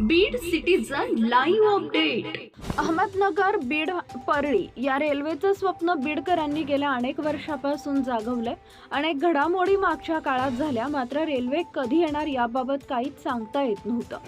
Beed citizen live update Ahmednagar Beed Parli या रेल्वेचं स्वप्न बीडकरांनी गेल्या अनेक वर्षापासून जागवलंय. अनेक घडामोडी मागच्या काळात झाल्या मात्र रेल्वे कधी येणार याबाबत काहीच सांगता येत नव्हतं.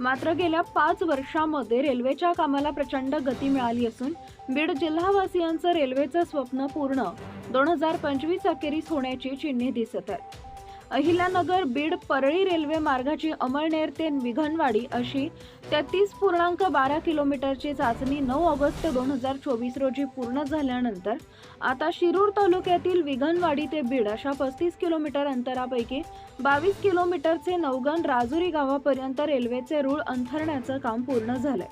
मात्र गेल्या पाच वर्षामध्ये रेल्वेच्या कामाला प्रचंड गती मिळाली असून बीड जिल्हावासियांचं रेल्वेचं स्वप्न पूर्ण दोन हजार पंचवीस अखेरीस होण्याची चिन्हे दिसत आहेत. अहिल्यानगर बीड परळी रेल्वे मार्गाची अमळनेर ते विघनवाडी अशी तेहतीस पूर्णांक बारा किलोमीटरची चाचणी नऊ ऑगस्ट दोन हजार चोवीस रोजी पूर्ण झाल्यानंतर आता शिरूर तालुक्यातील विघनवाडी ते बीड अशा पस्तीस किलोमीटर अंतरापैकी बावीस किलोमीटरचे नवगण राजुरी गावापर्यंत रेल्वेचे रूळ अंथरण्याचं काम पूर्ण झालंय.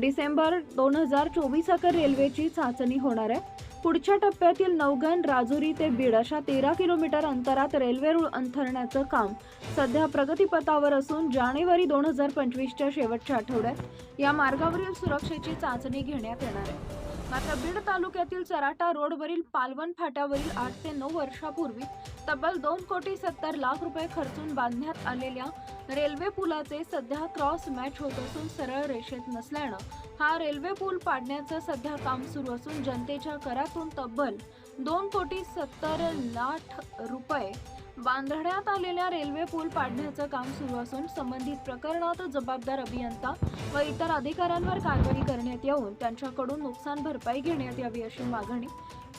डिसेंबर दोन हजार चोवीस अखेर रेल्वेची चाचणी होणार आहे. पुढच्या टप्प्यातील नवगण राजुरी ते बीड अशा तेरा किलोमीटर अंतरात रेल्वे रूळ अंथरण्याचं काम सध्या प्रगतीपथावर असून जानेवारी दोन हजार पंचवीसच्या शेवटच्या आठवड्यात या मार्गावरील सुरक्षेची चाचणी घेण्यात येणार आहे. मात्र बीड तालुक्यातील चराटा रोडवरील पालवन फाट्यावरील आठ ते नऊ वर्षापूर्वी तब्बल दोन कोटी सत्तर लाख रुपये खर्चून बांधण्यात आलेल्या रेल्वे पुलाचे सध्या क्रॉस मॅच होत असून सरळ रेषेत नसल्यानं हा रेल्वे पूल पाडण्याचं सध्या काम सुरू असून जनतेच्या करातून तब्बल दोन कोटी सत्तर लाख रुपये बांधण्यात आलेल्या रेल्वे पूल पाडण्याचं काम सुरू असून संबंधित प्रकरणात जबाबदार अभियंता व इतर अधिकाऱ्यांवर कारवाई करण्यात येऊन त्यांच्याकडून नुकसान भरपाई घेण्यात यावी अशी मागणी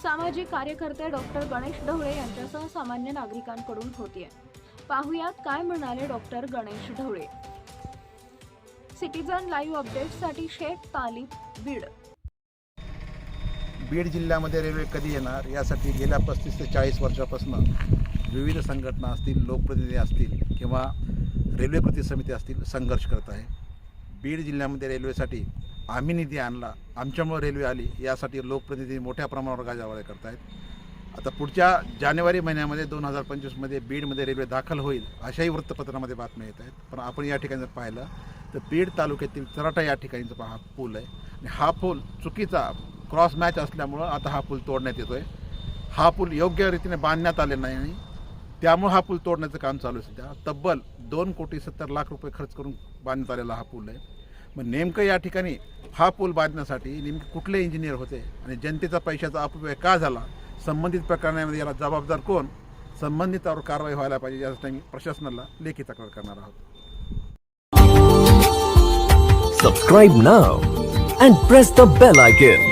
सामाजिक कार्यकर्ते डॉक्टर गणेश ढवळे यांच्यासह सामान्य नागरिकांकडून होतीये. पाहुयात काय म्हणाले doctor Ganesh Dhawale. Citizen live अपडेटसाठी शेख तालिब बीड. बीड जिल्ह्यामध्ये रेल्वे कधी येणार? यासाठी गेल्या पस्तीस ते चाळीस वर्षापासून विविध संघटना असतील लोकप्रतिनिधी असतील किंवा रेल्वे कृती समिती असतील संघर्ष करत आहे. बीड जिल्ह्यामध्ये रेल्वेसाठी आम्ही निधी आणला आमच्यामुळे रेल्वे आली यासाठी लोकप्रतिनिधी मोठ्या प्रमाणावर गाजावाजा करत आहेत आता पुढच्या जानेवारी महिन्यामध्ये दोन हजार पंचवीसमध्ये बीडमध्ये रेल्वे दाखल होईल अशाही वृत्तपत्रामध्ये बातम्या येत आहेत. पण आपण या ठिकाणी जर पाहिलं तर बीड तालुक्यातील चराटा या ठिकाणीचा पहा पूल आहे. आणि हा पूल चुकीचा क्रॉस मॅच असल्यामुळं आता हा पूल तोडण्यात येतो आहे हा पूल योग्य रीतीने बांधण्यात आले नाही त्यामुळं हा पूल तोडण्याचं काम चालू आहे सध्या. तब्बल दोन कोटी सत्तर लाख रुपये खर्च करून बांधण्यात आलेला हा पूल आहे. मग नेमकं या ठिकाणी हा पूल बांधण्यासाठी नेमके कुठले इंजिनियर होते आणि जनतेचा पैशाचा अपव्यय का झाला? संबंधित प्रकरणामध्ये याला जबाबदार कोण? संबंधितावर कारवाई व्हायला पाहिजे यासाठी आम्ही प्रशासनाला लेखी तक्रार करणार आहोत. Subscribe now and press the bell icon